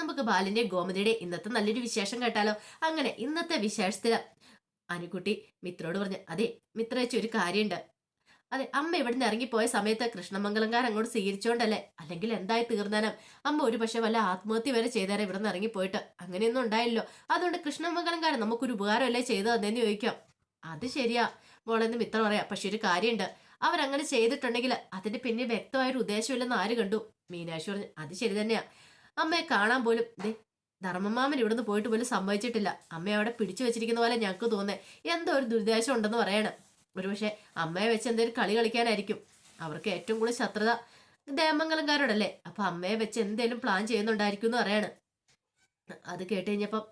നമുക്ക് ബാലിന്റെ ഗോമതിയുടെ ഇന്നത്തെ നല്ലൊരു വിശേഷം കേട്ടാലോ? അങ്ങനെ ഇന്നത്തെ വിശേഷത്തിൽ അനുകുട്ടി മിത്രോട് പറഞ്ഞു അതെ മിത്ര വെച്ച ഒരു കാര്യമുണ്ട്. അതെ അമ്മ ഇവിടുന്ന് ഇറങ്ങിപ്പോയ സമയത്ത് കൃഷ്ണമംഗലംകാർ അങ്ങോട്ട് സ്വീകരിച്ചോണ്ടല്ലേ? അല്ലെങ്കിൽ എന്തായി തീർന്നാനും? അമ്മ ഒരു പക്ഷെ വല്ല ആത്മഹത്യ വരെ ചെയ്തേരെ ഇവിടുന്ന് ഇറങ്ങിപ്പോയിട്ട്. അങ്ങനെയൊന്നും ഉണ്ടായില്ലോ. അതുകൊണ്ട് കൃഷ്ണമംഗലംകാരൻ നമുക്കൊരു ഉപകാരമല്ലേ ചെയ്തു തന്നേന്ന് ചോദിക്കാം. അത് ശരിയാ. മോളെന്ന് മിത്ര പറയാം. പക്ഷെ ഒരു കാര്യമുണ്ട്. അവരങ്ങനെ ചെയ്തിട്ടുണ്ടെങ്കിൽ അതിന്റെ പിന്നെ വ്യക്തമായൊരു ഉദ്ദേശമില്ലെന്ന് ആര് കണ്ടു? മീനാക്ഷി പറഞ്ഞു അത് ശരി തന്നെയാ. അമ്മയെ കാണാൻ പോലും ദേ ധർമ്മമാമൻ ഇവിടുന്ന് പോയിട്ട് പോലും സമ്മതിച്ചിട്ടില്ല. അമ്മയെ അവിടെ പിടിച്ചു വെച്ചിരിക്കുന്ന പോലെ ഞങ്ങൾക്ക് തോന്നേ. എന്തോ ഒരു ദുരിതാശം ഉണ്ടെന്ന് പറയണം. ഒരുപക്ഷെ അമ്മയെ വെച്ച് എന്തെങ്കിലും കളി കളിക്കാനായിരിക്കും. അവർക്ക് ഏറ്റവും കൂടുതൽ ശത്രുത ദേമംഗലംകാരോടല്ലേ അപ്പൊ അമ്മയെ വെച്ച് എന്തേലും പ്ലാൻ ചെയ്യുന്നുണ്ടായിരിക്കും എന്ന് പറയാണ്. അത് കേട്ട് കഴിഞ്ഞപ്പം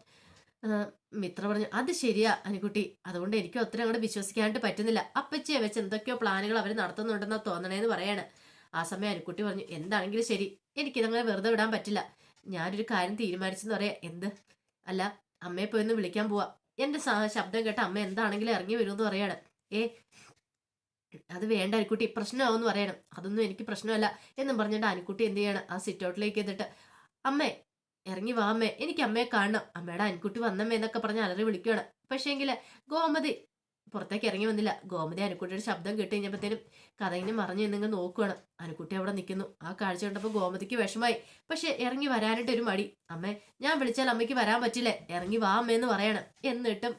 മിത്ര പറഞ്ഞു അത് ശരിയാ അനുകുട്ടി അതുകൊണ്ട് എനിക്ക് ഒത്തിരി അങ്ങോട്ട് വിശ്വസിക്കാനായിട്ട് പറ്റുന്നില്ല. അപ്പച്ചിയെ വെച്ച് എന്തൊക്കെയോ പ്ലാനുകൾ അവർ നടത്തുന്നുണ്ടെന്നാ തോന്നണേന്ന് പറയാണ്. ആ സമയം അനുക്കുട്ടി പറഞ്ഞു എന്താണെങ്കിലും ശരി. എനിക്കിതങ്ങനെ വെറുതെ വിടാൻ പറ്റില്ല. ഞാനൊരു കാര്യം തീരുമാനിച്ചെന്ന് പറയാ. എന്ത്? അല്ല അമ്മയെ പോയി ഒന്ന് വിളിക്കാൻ പോവാ. എന്റെ ശബ്ദം കേട്ട അമ്മ എന്താണെങ്കിലും ഇറങ്ങി വരുമെന്ന് പറയാണ്. ഏ അത് വേണ്ട അനുക്കുട്ടി പ്രശ്നമാവെന്ന് പറയണം. അതൊന്നും എനിക്ക് പ്രശ്നമല്ല എന്നും പറഞ്ഞിട്ട് അനുക്കുട്ടി എന്ത് ചെയ്യണം? ആ സിറ്റ് ഔട്ടിലേക്ക് എന്നിട്ട് അമ്മേ ഇറങ്ങി വാ അമ്മേ. എനിക്ക് അമ്മയെ കാണണം. അമ്മയുടെ അനുക്കുട്ടി വന്നമ്മേ എന്നൊക്കെ പറഞ്ഞ് അലറി വിളിക്കുകയാണ് പക്ഷേങ്കിൽ ഗോമതി പുറത്തേക്ക് ഇറങ്ങി വന്നില്ല. ഗോമതി അനുക്കുട്ടിയുടെ ശബ്ദം കേട്ട് കഴിഞ്ഞപ്പോഴത്തേനും കഥയിനെ മറിഞ്ഞു നിങ്ങൾ നോക്കുകയാണ് അനുക്കുട്ടി അവിടെ നിൽക്കുന്നു. ആ കാഴ്ച കണ്ടപ്പോൾ ഗോമതിക്ക് വിഷമായി പക്ഷെ ഇറങ്ങി വരാനായിട്ട് ഒരു മടി. അമ്മേ ഞാൻ വിളിച്ചാൽ അമ്മയ്ക്ക് വരാൻ പറ്റില്ലേ? ഇറങ്ങി വാ അമ്മേന്ന് പറയണം. എന്നിട്ടും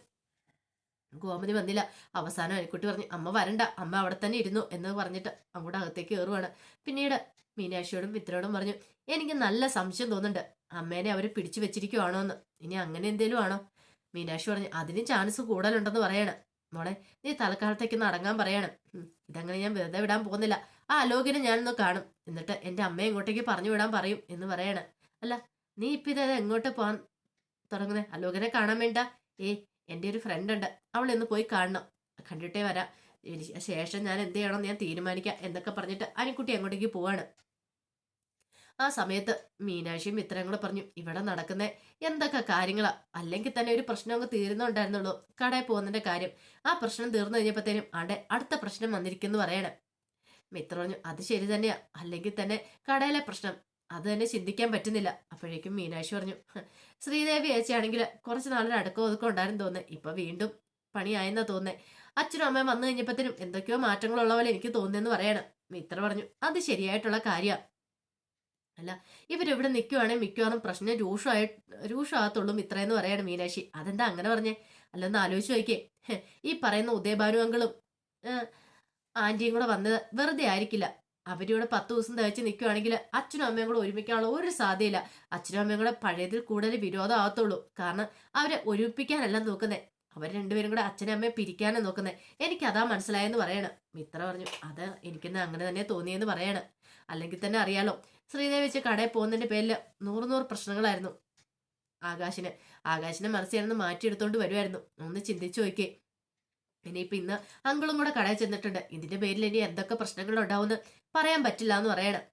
ഗോമതി വന്നില്ല. അവസാനം അനുക്കുട്ടി പറഞ്ഞു അമ്മ വരണ്ട. അമ്മ അവിടെ തന്നെ ഇരുന്നു എന്ന് പറഞ്ഞിട്ട് അങ്ങോട്ട് അകത്തേക്ക് കയറുവാണ്. പിന്നീട് മീനാക്ഷിയോടും മിത്രയോടും പറഞ്ഞു എനിക്ക് നല്ല സംശയം തോന്നുന്നുണ്ട്. അമ്മേനെ അവർ പിടിച്ചു വെച്ചിരിക്കുവാണോ എന്ന് ഇനി അങ്ങനെ എന്തേലും ആണോ? മീനാക്ഷി പറഞ്ഞു അതിന് ചാൻസ് കൂടുതലുണ്ടെന്ന് പറയണം. മോളെ നീ തൽക്കാലത്തേക്ക് ഒന്ന് അടങ്ങാൻ പറയണം. ഇതങ്ങനെ ഞാൻ വെറുതെ വിടാൻ പോകുന്നില്ല. ആ അലോകിനെ ഞാനൊന്ന് കാണും. എന്നിട്ട് എന്റെ അമ്മയെ ഇങ്ങോട്ടേക്ക് പറഞ്ഞു വിടാൻ പറയും എന്ന് പറയണം. അല്ല നീ ഇപ്പം ഇതായത് എങ്ങോട്ട് പോകാൻ തുടങ്ങുന്നേ? അലോകിനെ കാണാൻ വേണ്ട. ഏ എന്റെ ഒരു ഫ്രണ്ട് ഉണ്ട്. അവൾ ഇന്ന് പോയി കാണണം. കണ്ടിട്ടേ വരാം. ശേഷം ഞാൻ എന്ത് ചെയ്യണം ഞാൻ തീരുമാനിക്കാം എന്നൊക്കെ പറഞ്ഞിട്ട് അനിക്കുട്ടി അങ്ങോട്ടേക്ക് പോവാണ്. ആ സമയത്ത് മീനാക്ഷിയും കൂടെ പറഞ്ഞു ഇവിടെ നടക്കുന്ന എന്തൊക്കെ കാര്യങ്ങളാ? അല്ലെങ്കിൽ തന്നെ ഒരു പ്രശ്നം അങ്ങ് തീരുന്നുണ്ടായിരുന്നുള്ളൂ കടയിൽ പോകുന്നതിന്റെ കാര്യം. ആ പ്രശ്നം തീർന്നു കഴിഞ്ഞപ്പോഴത്തേനും അവിടെ അടുത്ത പ്രശ്നം വന്നിരിക്കുന്നു പറയണം. മിത്ര പറഞ്ഞു അത് ശരി തന്നെയാ. അല്ലെങ്കിൽ തന്നെ കടയിലെ പ്രശ്നം. അത് തന്നെ ചിന്തിക്കാൻ പറ്റുന്നില്ല. അപ്പോഴേക്കും മീനാക്ഷി പറഞ്ഞു "ഹ്, ശ്രീദേവി ഏച്ചയാണെങ്കിൽ കുറച്ച് നാളൊരു അടക്കം ഒതുക്കം ഉണ്ടായിരുന്നു തോന്നുന്നത് ഇപ്പൊ വീണ്ടും പണിയായെന്നാ തോന്നേ അച്ഛനും അമ്മയും വന്നു കഴിഞ്ഞപ്പോഴത്തേനും എന്തൊക്കെയോ മാറ്റങ്ങളുള്ള പോലെ എനിക്ക് തോന്നുന്നെന്ന് പറയണം. മിത്ര പറഞ്ഞു അത് ശരിയായിട്ടുള്ള കാര്യമാണ് അല്ല ഇവരിവിടെ നിൽക്കുവാണെങ്കിൽ മിക്കവാറും പ്രശ്നം രൂക്ഷമായി രൂക്ഷമാകത്തുള്ളൂ ഇത്രയെന്ന് പറയാണ് മീനാക്ഷി. അതെന്താ അങ്ങനെ പറഞ്ഞേ? അല്ലെന്ന് ആലോചിച്ച് നോക്കിയേ. ഈ പറയുന്ന ഉദയഭാനു അങ്കിളും ആന്റിയും കൂടെ വന്നത് വെറുതെ ആയിരിക്കില്ല. അവരിവിടെ പത്ത് ദിവസം തയ്ച്ച് നിൽക്കുവാണെങ്കിൽ അച്ഛനും അമ്മയും കൂടെ ഒരുമിക്കാനുള്ള ഒരു സാധ്യതയില്ല. അച്ഛനും അമ്മയും കൂടെ പഴയതിൽ കൂടുതൽ വിരോധം ആകത്തുള്ളൂ. കാരണം അവരെ ഒരുമിപ്പിക്കാനല്ല നോക്കുന്നേ. അവർ രണ്ടുപേരും കൂടെ അച്ഛനും അമ്മയെ പിരിക്കാനാണ് നോക്കുന്നത് എനിക്കതാ മനസ്സിലായെന്ന് പറയണം. മിത്ര പറഞ്ഞു അത് എനിക്കെന്ന് അങ്ങനെ തന്നെ തോന്നിയെന്ന് പറയണം. അല്ലെങ്കിൽ തന്നെ അറിയാലോ ശ്രീദേവി വെച്ച് കടയിൽ പോകുന്നതിന്റെ പേരിൽ നൂറ് നൂറ് പ്രശ്നങ്ങളായിരുന്നു. ആകാശിന് ആകാശിനെ മനസ്സിലാണെന്ന് മാറ്റിയെടുത്തോണ്ട് വരുമായിരുന്നു ഒന്ന് ചിന്തിച്ചു നോക്കിയേ. ഇനിയിപ്പൊ ഇന്ന് അങ്കിളും കൂടെ കടയിൽ ചെന്നിട്ടുണ്ട്. ഇതിന്റെ പേരിൽ ഇനി എന്തൊക്കെ പ്രശ്നങ്ങൾ ഉണ്ടാവുമെന്ന് പറയാൻ പറ്റില്ല എന്ന് പറയണം.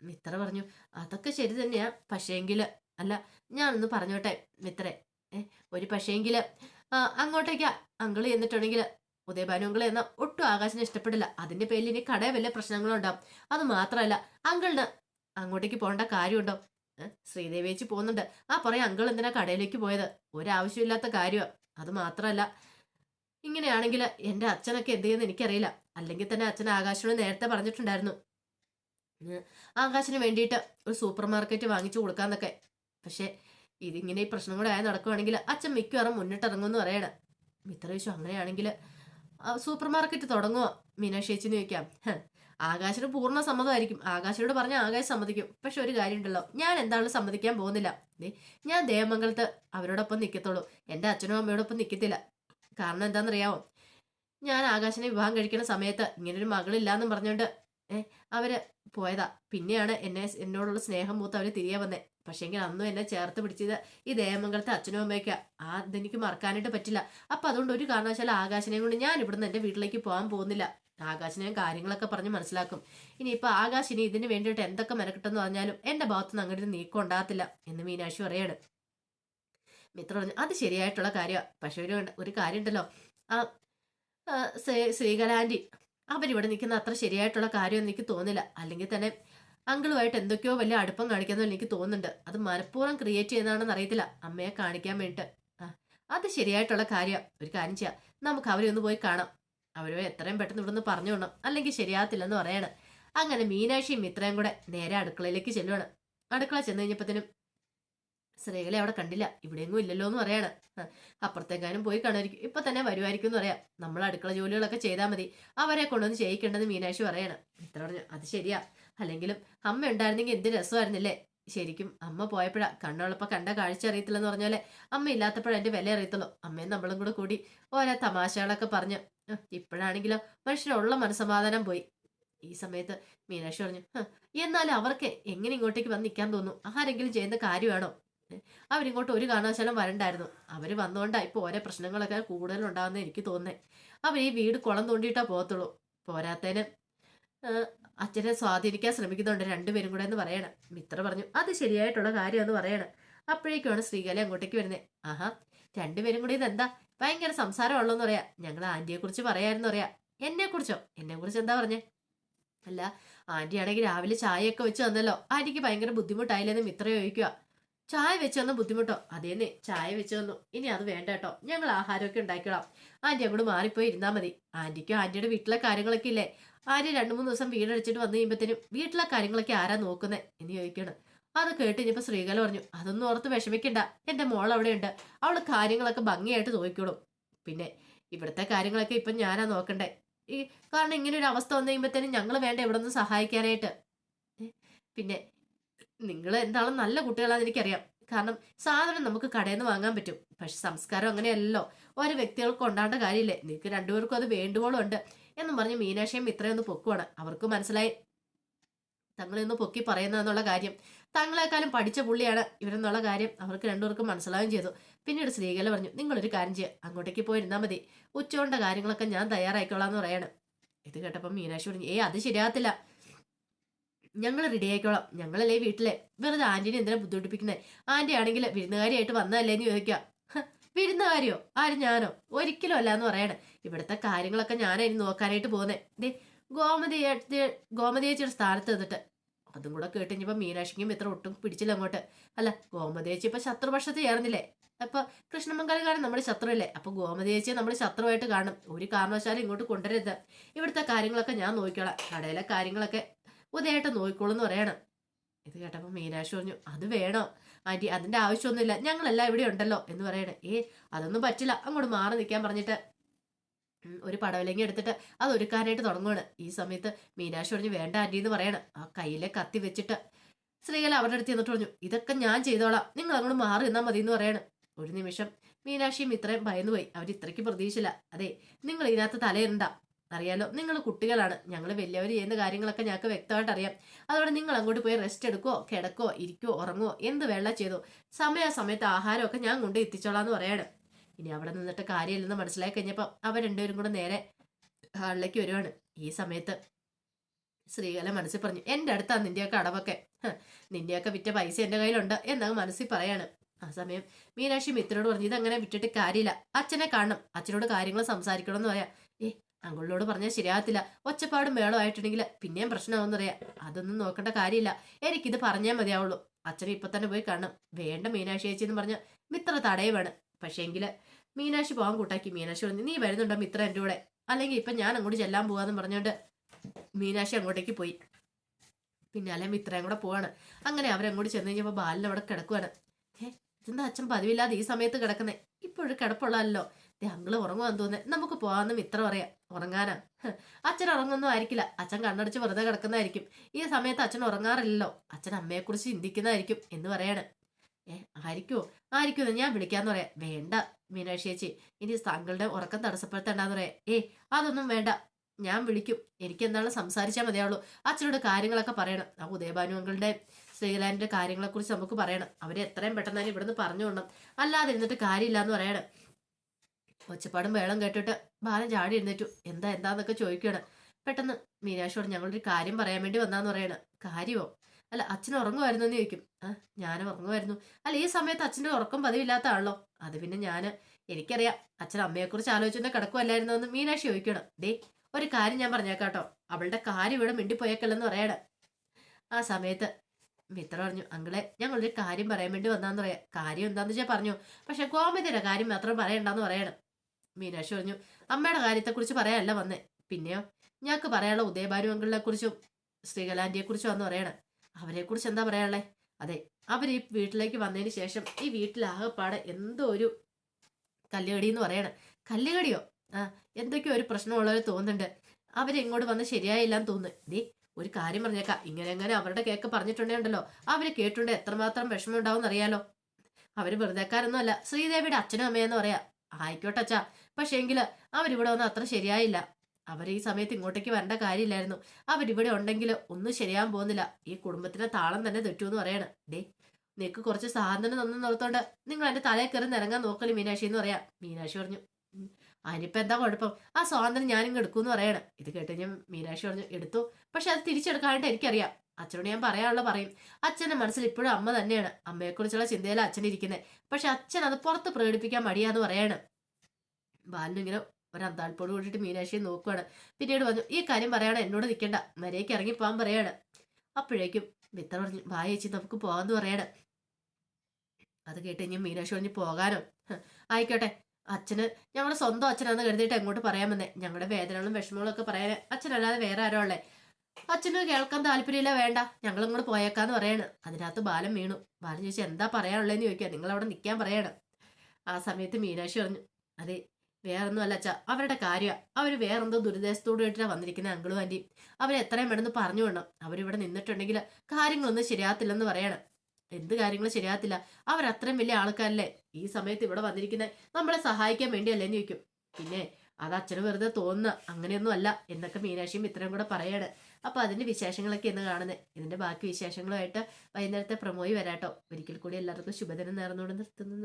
മിത്ര പറഞ്ഞു അതൊക്കെ ശരി തന്നെയാ. പക്ഷേങ്കിൽ അല്ല ഞാനൊന്ന് പറഞ്ഞോട്ടെ മിത്രേ. ഒരു പക്ഷേങ്കിൽ അങ്ങോട്ടേക്കാ. അങ്കിൾ ചെന്നിട്ടുണ്ടെങ്കിൽ ഉദയഭാനു അങ്കിൾ എന്ന ഒട്ടും ആകാശിനെ ഇഷ്ടപ്പെടില്ല. അതിന്റെ പേരിൽ ഇനി കടയിൽ വലിയ പ്രശ്നങ്ങളുണ്ടാവും. അത് മാത്രമല്ല അങ്കിളിന് അങ്ങോട്ടേക്ക് പോകേണ്ട കാര്യമുണ്ടോ? ശ്രീദേവി ചേച്ചി പോകുന്നുണ്ട്. ആ പറയാം അങ്കിൾ എന്തിനാ കടയിലേക്ക് പോയത്? ഒരാവശ്യമില്ലാത്ത കാര്യമാണ് അത് മാത്രമല്ല ഇങ്ങനെയാണെങ്കിൽ എന്റെ അച്ഛനൊക്കെ എന്ത് ചെയ്യുമെന്ന് എനിക്കറിയില്ല. അല്ലെങ്കിൽ തന്നെ അച്ഛൻ ആകാശിനോട് നേരത്തെ പറഞ്ഞിട്ടുണ്ടായിരുന്നു. ആകാശന് വേണ്ടിയിട്ട് ഒരു സൂപ്പർ മാർക്കറ്റ് വാങ്ങിച്ചു കൊടുക്കാന്നൊക്കെ പക്ഷെ ഇതിങ്ങനെ ഈ പ്രശ്നം കൂടെ ആയി നടക്കുവാണെങ്കിൽ അച്ഛൻ മിക്കവാറും മുന്നിട്ടിറങ്ങുമെന്ന് പറയണം. മിത്ര വിശ്വം അങ്ങനെയാണെങ്കിൽ സൂപ്പർ മാർക്കറ്റ് തുടങ്ങുമോ മീനാക്ഷേച്ചിന് ചോദിക്കാം. ആകാശിന് പൂർണ സമ്മതമായിരിക്കും. ആകാശിനോട് പറഞ്ഞാൽ ആകാശ് സമ്മതിക്കും. പക്ഷെ ഒരു കാര്യം ഉണ്ടല്ലോ ഞാൻ എന്താണ് സമ്മതിക്കാൻ പോകുന്നില്ല. ഞാൻ ദേവമംഗലത്ത് അവരോടൊപ്പം നിൽക്കത്തുള്ളൂ എന്റെ അച്ഛനും അമ്മയോടൊപ്പം നിൽക്കത്തില്ല കാരണം എന്താണെന്നറിയാമോ ഞാൻ ആകാശനെ വിവാഹം കഴിക്കുന്ന സമയത്ത് ഇങ്ങനൊരു മകളില്ലാന്നും പറഞ്ഞുകൊണ്ട് ഏഹ് അവർ പോയതാ. പിന്നെയാണ് എന്നെ എന്നോടുള്ള സ്നേഹം മൂത്ത് അവർ തിരികെ വന്നേ. പക്ഷെങ്കിൽ അന്നും എന്നെ ചേർത്ത് പിടിച്ചത് ഈ ദേവമംഗലത്തെ അച്ഛനും അമ്മയൊക്കെ ആ ഇതെനിക്ക് മറക്കാനായിട്ട് പറ്റില്ല. അപ്പൊ അതുകൊണ്ട് ഒരു കാരണവശാലും ആകാശനെയും കൊണ്ട് ഞാൻ ഇവിടുന്ന് എന്റെ വീട്ടിലേക്ക് പോകാൻ പോകുന്നില്ല. ആകാശിനെ ഞാൻ കാര്യങ്ങളൊക്കെ പറഞ്ഞ് മനസ്സിലാക്കും. ഇനിയിപ്പൊ ആകാശിനി ഇതിന് വേണ്ടിയിട്ട് എന്തൊക്കെ മെനക്കെട്ടെന്ന് പറഞ്ഞാലും എന്റെ ഭാഗത്തുനിന്ന് അങ്ങോട്ട് നീക്കം ഉണ്ടാകത്തില്ല എന്ന് മീനാക്ഷി പറയാണ്. മിത്ര പറഞ്ഞു അത് ശരിയായിട്ടുള്ള കാര്യമാണ് പക്ഷെ ഒരു ഒരു കാര്യം ഉണ്ടല്ലോ ആ, ശ്രീ- ശ്രീകലാന്റി അവരിവിടെ നിൽക്കുന്ന അത്ര ശരിയായിട്ടുള്ള കാര്യം എനിക്ക് തോന്നില്ല. അല്ലെങ്കിൽ തന്നെ അങ്കിളുമായിട്ട് എന്തൊക്കെയോ വലിയ അടുപ്പം കാണിക്കുന്ന എനിക്ക് തോന്നുന്നുണ്ട്. അത് മനഃപൂർവം ക്രിയേറ്റ് ചെയ്യുന്നതാണെന്ന് അറിയത്തില്ല. അമ്മയെ കാണിക്കാൻ വേണ്ടിയിട്ട്. അത് ശരിയായിട്ടുള്ള കാര്യം. ഒരു കാര്യം ചെയ്യാം. നമുക്ക് അവരെ ഒന്ന് പോയി കാണാം. അവരെ എത്രയും പെട്ടെന്ന് ഇവിടുന്ന് പറഞ്ഞു വിടണം അല്ലെങ്കിൽ ശരിയാകത്തില്ലെന്ന് പറയാണ്. അങ്ങനെ മീനാക്ഷിയും മിത്രയും കൂടെ നേരെ അടുക്കളയിലേക്ക് ചെല്ലുവാണ്. അടുക്കള ചെന്ന് കഴിഞ്ഞപ്പോഴത്തേനും സ്ത്രീകളെ അവിടെ കണ്ടില്ല. ഇവിടെയെങ്ങും ഇല്ലല്ലോ എന്ന് പറയാണ്. അപ്പുറത്തേക്കാനും പോയി കാണുമായിരിക്കും. ഇപ്പൊ തന്നെ വരുമായിരിക്കും എന്ന് പറയാം. നമ്മൾ അടുക്കള ജോലികളൊക്കെ ചെയ്താൽ മതി. അവരെ കൊണ്ടുവന്ന് ചെയ്യിക്കേണ്ടത് മീനാക്ഷി പറയാണ്. മിത്ര പറഞ്ഞു അത് ശരിയാ. അല്ലെങ്കിലും അമ്മ ഉണ്ടായിരുന്നെങ്കിൽ എന്ത് രസമായിരുന്നില്ലേ? ശരിക്കും അമ്മ പോയപ്പോഴാ കണ്ണുള്ളപ്പോൾ കണ്ട കാഴ്ച അറിയത്തില്ലെന്ന് പറഞ്ഞ പോലെ അമ്മ ഇല്ലാത്തപ്പോഴാ എന്റെ വില അറിയത്തുള്ളൂ. അമ്മയും നമ്മളും കൂടെ കൂടി ഓരോ തമാശകളൊക്കെ പറഞ്ഞ്. "ഹ്, ഇപ്പോഴാണെങ്കിലോ മനുഷ്യനുള്ള മനസമാധാനം പോയി. ഈ സമയത്ത് മീനാക്ഷി പറഞ്ഞു "ഹ്, എന്നാലും അവർക്ക് എങ്ങനെ ഇങ്ങോട്ടേക്ക് വന്ന് നിൽക്കാൻ തോന്നുന്നു? ആരെങ്കിലും ചെയ്യുന്ന കാര്യമാണോ? അവരിങ്ങോട്ട് ഒരു കാരണവശാലും വരണ്ടായിരുന്നു. അവർ വന്നുകൊണ്ടാണ് ഇപ്പോൾ ഓരോ പ്രശ്നങ്ങളൊക്കെ കൂടുതലുണ്ടാകുന്ന എനിക്ക് തോന്നുന്നത് അവർ ഈ വീട് കുളം തോണ്ടിയിട്ടാ പോകത്തുള്ളൂ. പോരാത്തതിന് ഏ, അച്ഛനെ സ്വാധീനിക്കാൻ ശ്രമിക്കുന്നുണ്ട് രണ്ടുപേരും കൂടെ എന്ന് പറയണം. മിത്ര പറഞ്ഞു അത് ശരിയായിട്ടുള്ള കാര്യമെന്ന് പറയണം. അപ്പോഴേക്കുമാണ് ശ്രീകല അങ്ങോട്ടേക്ക് വരുന്നത് ആഹാ രണ്ടുപേരും കൂടി ഇതെന്താ? ഭയങ്കര സംസാരമുള്ളെന്ന് പറയാ. ഞങ്ങൾ ആന്റിയെ കുറിച്ച് പറയാമെന്ന് പറയാ. എന്നെ കുറിച്ചോ എന്നെ കുറിച്ച് എന്താ പറഞ്ഞേ? അല്ല ആന്റി ആണെങ്കിൽ രാവിലെ ചായയൊക്കെ വെച്ച് തന്നല്ലോ. ആന്റിക്ക് ഭയങ്കര ബുദ്ധിമുട്ടായില്ലെന്ന് മിത്ര ചോദിക്കുക ചായ വെച്ചു തന്ന ബുദ്ധിമുട്ടോ? അതേന്നെ ചായ വെച്ചു തന്നു. ഇനി അത് വേണ്ട കേട്ടോ. ഞങ്ങൾ ആഹാരമൊക്കെ ഉണ്ടാക്കിക്കോളാം. ആന്റി അങ്ങോട്ട് മാറിപ്പോയി ഇരുന്നാ മതി. ആന്റിക്കും ആന്റിയുടെ വീട്ടിലെ കാര്യങ്ങളൊക്കെ ഇല്ലേ? ആന്റി രണ്ടു മൂന്ന് ദിവസം വീടടിച്ചിട്ട് വന്നു കഴിയുമ്പോഴത്തേനും വീട്ടിലെ കാര്യങ്ങളൊക്കെ ആരാ നോക്കുന്നത് എന്ന് ചോദിക്കണം. അത് കേട്ട് ഇനിയിപ്പോൾ ശ്രീകല പറഞ്ഞു അതൊന്നും ഓർത്ത് വിഷമിക്കണ്ട. എന്റെ മോൾ അവിടെയുണ്ട്. അവൾ കാര്യങ്ങളൊക്കെ ഭംഗിയായിട്ട് നോക്കിക്കോളും. പിന്നെ ഇവിടുത്തെ കാര്യങ്ങളൊക്കെ ഇപ്പം ഞാനാ നോക്കണ്ടേ? ഈ കാരണം ഇങ്ങനെ ഒരു അവസ്ഥ വന്നു കഴിയുമ്പോഴത്തേനും ഞങ്ങൾ വേണ്ട ഇവിടെ നിന്ന് സഹായിക്കാനായിട്ട്. പിന്നെ നിങ്ങൾ എന്താണോ നല്ല കുട്ടികളാണെന്ന് എനിക്കറിയാം. കാരണം സാധനം നമുക്ക് കടയിൽ നിന്ന് വാങ്ങാൻ പറ്റും. പക്ഷെ സംസ്കാരം അങ്ങനെയല്ലോ ഓരോ വ്യക്തികൾക്ക് കൊണ്ടാണ്ട കാര്യമില്ലേ? നിങ്ങൾക്ക് രണ്ടുപേർക്കും അത് വേണ്ടുവോളം ഉണ്ട്. എന്നും പറഞ്ഞ് മീനാക്ഷിയും ഇത്രയൊന്ന് പൊക്കുവാണ്. അവർക്ക് മനസ്സിലായി. തങ്ങളെന്ന് പൊക്കി പറയുന്നതെന്നുള്ള കാര്യം. തങ്ങളെക്കാളും പഠിച്ച പുള്ളിയാണ് ഇവരെന്നുള്ള കാര്യം അവർക്ക് രണ്ടുപേർക്കും മനസ്സിലാവുകയും ചെയ്തു. പിന്നീട് ശ്രീകല പറഞ്ഞു നിങ്ങളൊരു കാര്യം ചെയ്യുക അങ്ങോട്ടേക്ക് പോയിരുന്നാൽ മതി. ഉച്ചകൊണ്ട കാര്യങ്ങളൊക്കെ ഞാൻ തയ്യാറായിക്കോളാം എന്ന് പറയാണ്. ഇത് കേട്ടപ്പോൾ മീനാക്ഷി പറഞ്ഞു ഏ അത് ശരിയാകത്തില്ല. ഞങ്ങൾ റെഡി ആയിക്കോളാം. ഞങ്ങളല്ലേ വീട്ടിലെ. വെറുതെ ആന്റിനെ എന്തിനാ ബുദ്ധിമുട്ടിപ്പിക്കുന്നത് ആന്റി ആണെങ്കിൽ വിരുന്നുകാരിയായിട്ട് വന്നതല്ലേ എന്ന് ചോദിക്കാം. "ഹ, വിരുന്നുകാരിയോ? ആര് ഞാനോ? ഒരിക്കലും അല്ല എന്ന് പറയണേ. ഇവിടുത്തെ കാര്യങ്ങളൊക്കെ ഞാനായിരുന്നു നോക്കാനായിട്ട് പോകുന്നേ ദേ ഗോമതി ഗോമതി ചേച്ചിയുടെ സ്ഥാനത്ത് നിന്നിട്ട്. അതും കൂടെ കേട്ടുകഴിഞ്ഞപ്പോ മീനാക്ഷിക്കും ഇത്ര ഒട്ടും പിടിച്ചില്ല അങ്ങോട്ട്. അല്ല ഗോമതി ചേച്ചി ഇപ്പൊ ശത്രുപക്ഷത്ത് ചേർന്നില്ലേ? അപ്പൊ കൃഷ്ണമംഗലകാരൻ നമ്മുടെ ശത്രുവല്ലേ? അപ്പൊ ഗോമതി ചേച്ചിയെ നമ്മൾ ശത്രുവായിട്ട് കാണും ഒരു കാരണവശാലും ഇങ്ങോട്ട് കൊണ്ടുവരരുത്. ഇവിടുത്തെ കാര്യങ്ങളൊക്കെ ഞാൻ നോക്കിക്കോളാം. കടയിലെ കാര്യങ്ങളൊക്കെ ഉദയായിട്ട് നോക്കിക്കോളൂ എന്ന് പറയണം. ഇത് കേട്ടപ്പോൾ മീനാക്ഷി പറഞ്ഞു അത് വേണോ? ആന്റി അതിന്റെ ആവശ്യമൊന്നുമില്ല. ഞങ്ങളെല്ലാം ഇവിടെ ഉണ്ടല്ലോ. എന്ന് പറയണേ. ഏ അതൊന്നും പറ്റില്ല. അങ്ങോട്ട് മാറി നിൽക്കാൻ പറഞ്ഞിട്ട്. ഒരു പടവലങ്ങി എടുത്തിട്ട് അത് ഒരുക്കാനായിട്ട് തുടങ്ങുകയാണ് ഈ സമയത്ത് മീനാക്ഷി പറഞ്ഞു വേണ്ട ആന്റി എന്ന് പറയണം. ആ കയ്യിലെ കത്തി വെച്ചിട്ട് സ്ത്രീകൾ അവരുടെ അടുത്ത് എന്നിട്ട് പറഞ്ഞു ഇതൊക്കെ ഞാൻ ചെയ്തോളാം. നിങ്ങൾ അങ്ങോട്ട് മാറി നിന്നാൽ മതി എന്ന് പറയണം. ഒരു നിമിഷം മീനാക്ഷിയും ഇത്രയും ഭയന്നുപോയി. അവർ ഇത്രയ്ക്ക് പ്രതീക്ഷയില്ല. അതെ നിങ്ങൾ ഇതിനകത്ത് തലയിരണ്ട അറിയാലോ. നിങ്ങൾ കുട്ടികളാണ്. ഞങ്ങൾ വലിയവർ ചെയ്യുന്ന കാര്യങ്ങളൊക്കെ ഞങ്ങൾക്ക് വ്യക്തമായിട്ട് അറിയാം. അതുകൊണ്ട് നിങ്ങൾ അങ്ങോട്ട് പോയി റെസ്റ്റ് എടുക്കോ കിടക്കോ ഇരിക്കോ ഉറങ്ങോ എന്ത് വെള്ള ചെയ്തോ. സമയ സമയത്ത് ആഹാരമൊക്കെ ഞാൻ കൊണ്ട് എത്തിച്ചോളാം എന്ന് പറയാണ്. ഇനി അവിടെ നിന്നിട്ട് കാര്യമില്ലെന്ന് മനസ്സിലായി കഴിഞ്ഞപ്പോൾ അവർ രണ്ടുപേരും കൂടെ നേരെ ഹാളിലേക്ക് വരുവാണ്. ഈ സമയത്ത് ശ്രീകല മനസ്സിൽ പറഞ്ഞു എന്റെ അടുത്താ നിന്റെയൊക്കെ അടവൊക്കെ. നിന്റെയൊക്കെ വിറ്റ പൈസ എന്റെ കയ്യിലുണ്ട് എന്നങ്ങ് മനസ്സിൽ പറയാണ്. ആ സമയം മീനാക്ഷി മിത്രനോട് പറഞ്ഞു ഇതങ്ങനെ വിട്ടിട്ട് കാര്യമില്ല. അച്ഛനെ കാണണം. അച്ഛനോട് കാര്യങ്ങൾ സംസാരിക്കണം എന്ന് പറയാം. അങ്കിളിനോട് പറഞ്ഞാൽ ശരിയാകത്തില്ല. ഒച്ചപ്പാടും മേളമായിട്ടുണ്ടെങ്കിൽ പിന്നെയും പ്രശ്നമാവെന്ന് പറയാം. അതൊന്നും നോക്കേണ്ട കാര്യമില്ല. എനിക്കിത് പറഞ്ഞാൽ മതിയാവുള്ളൂ. അച്ഛനെ ഇപ്പൊ തന്നെ പോയി കാണണം. വേണ്ട മീനാക്ഷി ചേച്ചി എന്ന് പറഞ്ഞ മിത്ര തടയുവാണ് പക്ഷേങ്കിൽ മീനാക്ഷി പോകാൻ കൂട്ടാക്കി. മീനാക്ഷി പറഞ്ഞു നീ വരുന്നുണ്ടോ മിത്ര എന്റെ കൂടെ? അല്ലെങ്കിൽ ഇപ്പം ഞാൻ അങ്ങോട്ട് ചെല്ലാൻ പോവാന്ന് പറഞ്ഞുകൊണ്ട് മീനാക്ഷി അങ്ങോട്ടേക്ക് പോയി. പിന്നാലെ മിത്രയും കൂടെ പോവാണ്. അങ്ങനെ അവരങ്ങോട്ട് ചെന്ന് കഴിഞ്ഞപ്പോൾ ബാലൻ അവിടെ കിടക്കുവാണ്. ഏ ഇതെന്താ അച്ഛൻ പതിവില്ലാതെ ഈ സമയത്ത് കിടക്കുന്നേ? ഇപ്പോഴും കിടപ്പുള്ളല്ലോ ദേ അങ്ങൾ ഉറങ്ങുവാന്ന് തോന്നുന്നേ. നമുക്ക് പോവാന്ന് ഇത്ര പറയാം. ഉറങ്ങാനാ. അച്ഛൻ ഉറങ്ങൊന്നും ആയിരിക്കില്ല. അച്ഛൻ കണ്ണടച്ച് വെറുതെ കിടക്കുന്നതായിരിക്കും. ഈ സമയത്ത് അച്ഛൻ ഉറങ്ങാറില്ലല്ലോ. അച്ഛൻ അമ്മയെക്കുറിച്ച് ചിന്തിക്കുന്നതായിരിക്കും എന്ന് പറയാണ്. ഏ ആയിരിക്കുമോ ആയിരിക്കുമോ ഞാൻ വിളിക്കാന്ന് പറയാം. വേണ്ട മീനാക്ഷി ചേച്ചി. ഇനി താങ്കളുടെ ഉറക്കം തടസ്സപ്പെടുത്തണ്ടെന്ന് പറയാം. ഏ അതൊന്നും വേണ്ട. ഞാൻ വിളിക്കും. എനിക്ക് എന്താണ് സംസാരിച്ചാൽ മതിയാവുള്ളൂ. അച്ഛനോട് കാര്യങ്ങളൊക്കെ പറയണം. ആ ഉദയഭാനു അങ്കിളുടെ ശ്രീലാൻഡിന്റെ കാര്യങ്ങളെക്കുറിച്ച് നമുക്ക് പറയണം. അവരെ എത്രയും പെട്ടെന്ന് തന്നെ ഇവിടുന്ന് പറഞ്ഞു കൊണ്ടു അല്ലാതെ ഇരുന്നിട്ട് കാര്യമില്ല എന്ന് പറയണം. ഒച്ചപ്പാടും വേളം കേട്ടിട്ട് ബാലൻ ചാടി എഴുന്നേറ്റു. എന്താ എന്താന്നൊക്കെ ചോദിക്കുകയാണ്. പെട്ടെന്ന് മീനാക്ഷിയോട് ഞങ്ങളൊരു കാര്യം പറയാൻ വേണ്ടി വന്നാന്ന് പറയണ. കാര്യമോ അല്ല അച്ഛൻ ഉറങ്ങുമായിരുന്നു എന്ന് ചോദിക്കും. ആ ഞാൻ ഉറങ്ങുമായിരുന്നു. അല്ല ഈ സമയത്ത് അച്ഛന്റെ ഉറക്കം പതിവില്ലാത്ത ആണല്ലോ അത് പിന്നെ ഞാൻ എനിക്കറിയാം. അച്ഛൻ അമ്മയെക്കുറിച്ച് ആലോചിച്ചുകൊണ്ട് കിടക്കുമല്ലായിരുന്നു എന്ന് മീനാക്ഷി ചോദിക്കണം ദേ ഒരു കാര്യം ഞാൻ പറഞ്ഞേക്കാട്ടോ. അവളുടെ കാര്യം ഇവിടെ മിണ്ടിപ്പോയേക്കല്ലെന്ന് പറയണം. ആ സമയത്ത് മിത്ര പറഞ്ഞു അങ്കിളെ ഞങ്ങളൊരു കാര്യം പറയാൻ വേണ്ടി വന്നാന്ന് പറയാം. കാര്യം എന്താണെന്ന് വെച്ചാൽ പറഞ്ഞു. പക്ഷെ ഗോമതിയുടെ കാര്യം മാത്രം പറയണ്ടെന്ന് പറയണം. മീനാക്ഷി പറഞ്ഞു അമ്മയുടെ കാര്യത്തെക്കുറിച്ച് പറയാനല്ല വന്നേ. പിന്നെയോ? ഞങ്ങൾക്ക് പറയാനുള്ള ഉദയഭാനു അങ്കിളിനെ കുറിച്ചും ശ്രീകലാന്റിയെ കുറിച്ചും വന്ന് പറയണം. അവരെക്കുറിച്ച് എന്താ പറയാനുള്ളേ? അതെ അവർ ഈ വീട്ടിലേക്ക് വന്നതിന് ശേഷം ഈ വീട്ടിലാകെപ്പാടെ എന്തോ ഒരു കല്ലുകടി എന്ന് പറയണം. കല്ലുകടിയോ? ആ എന്തൊക്കെയോ ഒരു പ്രശ്നമുള്ളവർ തോന്നുന്നുണ്ട്. അവരിങ്ങോട്ട് വന്ന് ശരിയായില്ലാന്ന് തോന്നുന്നു. ദേ ഒരു കാര്യം പറഞ്ഞേക്കാം. ഇങ്ങനെ എങ്ങനെ അവരുടെ കേക്ക് പറഞ്ഞിട്ടുണ്ടേണ്ടല്ലോ അവർ കേട്ടുണ്ട് എത്രമാത്രം വിഷമം ഉണ്ടാവും അറിയാലോ അവർ വെറുതെക്കാരൊന്നും അല്ല ശ്രീദേവിയുടെ അച്ഛനും അമ്മയെന്ന് പറയാ. ആയിക്കോട്ടെ അച്ഛാ. പക്ഷേ എങ്കിൽ അവരിവിടെ ഒന്നും അത്ര ശരിയായില്ല. അവർ ഈ സമയത്ത് ഇങ്ങോട്ടേക്ക് വരേണ്ട കാര്യമില്ലായിരുന്നു. അവരിവിടെ ഉണ്ടെങ്കിൽ ഒന്നും ശരിയാൻ പോകുന്നില്ല. ഈ കുടുംബത്തിന്റെ താളം തന്നെ തെറ്റു എന്ന് പറയണം. ഡേ നിനക്ക് കുറച്ച് സാധനം തന്നു നിർത്തോണ്ട് നിങ്ങൾ എന്റെ തലയിൽ കയറി നിറങ്ങാൻ നോക്കൽ മീനാക്ഷി എന്ന് പറയാം. മീനാക്ഷി പറഞ്ഞു "ഉം, അതിനിപ്പോ എന്താ കുഴപ്പം? ആ സ്വാതന്ത്ര്യം ഞാനിങ്ങ് എടുക്കൂന്ന് പറയണം. ഇത് കേട്ട് ഞാൻ മീനാക്ഷി പറഞ്ഞു എടുത്തു. പക്ഷെ അത് തിരിച്ചെടുക്കാനായിട്ട് എനിക്കറിയാം. അച്ഛനോട് ഞാൻ പറയാനുള്ള പറയും. അച്ഛന്റെ മനസ്സിൽ ഇപ്പോഴും അമ്മ തന്നെയാണ്. അമ്മയെക്കുറിച്ചുള്ള ചിന്തയിൽ അച്ഛൻ ഇരിക്കുന്നത് പക്ഷെ അച്ഛൻ അത് പുറത്ത് പ്രകടിപ്പിക്കാൻ മടിയാന്ന് പറയാണ്. ബാലിന് ഇങ്ങനെ ഒരു അന്താൽപ്പോട് കൂടിയിട്ട് മീനാക്ഷിയെ നോക്കുവാണ്. പിന്നീട് പറഞ്ഞു ഈ കാര്യം പറയാണ് എന്നോട് നിൽക്കണ്ട. മരയ്ക്ക് ഇറങ്ങി പോകാൻ പറയാണ്. അപ്പോഴേക്കും മിത്ര പറഞ്ഞു വാ ചേച്ചി നമുക്ക് പോകാമെന്ന് പറയാണ്. അത് കേട്ട് ഇനി മീനാക്ഷി പറഞ്ഞ് പോകാനോ? ആയിക്കോട്ടെ. അച്ഛന് ഞങ്ങളുടെ സ്വന്തം അച്ഛനാന്ന് കരുതിയിട്ട് എങ്ങോട്ട് പറയാൻ വന്നേ. ഞങ്ങളുടെ വേദനകളും വിഷമങ്ങളും ഒക്കെ പറയാൻ അച്ഛനല്ലാതെ വേറെ ആരോ ഉള്ളേ. അച്ഛന് കേൾക്കാൻ താല്പര്യമില്ല വേണ്ട. ഞങ്ങൾ ഇങ്ങോട്ട് പോയേക്കാന്ന് പറയാണ്. അതിനകത്ത് ബാലൻ വീണു. ബാലൻ ചോദിച്ചു എന്താ പറയാനുള്ളതെന്ന് ചോദിക്കുക നിങ്ങൾ അവിടെ നിൽക്കാൻ പറയാണ്. ആ സമയത്ത് മീനാക്ഷി പറഞ്ഞു അതെ വേറൊന്നും അല്ല അച്ഛാ. അവരുടെ കാര്യമാണ് അവർ വേറെന്തോ ദുരിതത്തോട് കേട്ടിട്ടാണ് വന്നിരിക്കുന്ന അങ്കിളും ആന്റിയും അവരെ എത്രയും വേണമെന്ന് പറഞ്ഞു വേണം അവരിവിടെ നിന്നിട്ടുണ്ടെങ്കിൽ കാര്യങ്ങളൊന്നും ശരിയാത്തില്ലെന്ന് പറയണം. എന്ത് കാര്യങ്ങൾ ശരിയാത്തില്ല അവർ അത്രയും വലിയ ആൾക്കാരല്ലേ? ഈ സമയത്ത് ഇവിടെ വന്നിരിക്കുന്നത് നമ്മളെ സഹായിക്കാൻ വേണ്ടിയല്ലേ എന്ന് ചോദിക്കും. പിന്നെ അത് അച്ഛന് വെറുതെ തോന്നുന്ന അങ്ങനെയൊന്നും അല്ല എന്നൊക്കെ മീനാക്ഷിയും ഇത്രയും കൂടെ പറയാണ്. അപ്പൊ അതിന്റെ വിശേഷങ്ങളൊക്കെ എന്ന് കാണുന്നത് ഇതിന്റെ ബാക്കി വിശേഷങ്ങളുമായിട്ട് വൈകുന്നേരത്തെ പ്രമോയി വരാട്ടോ. ഒരിക്കൽ കൂടി എല്ലാവർക്കും ശുഭദിനം നേർന്നുകൊണ്ട് നിർത്തുന്നത്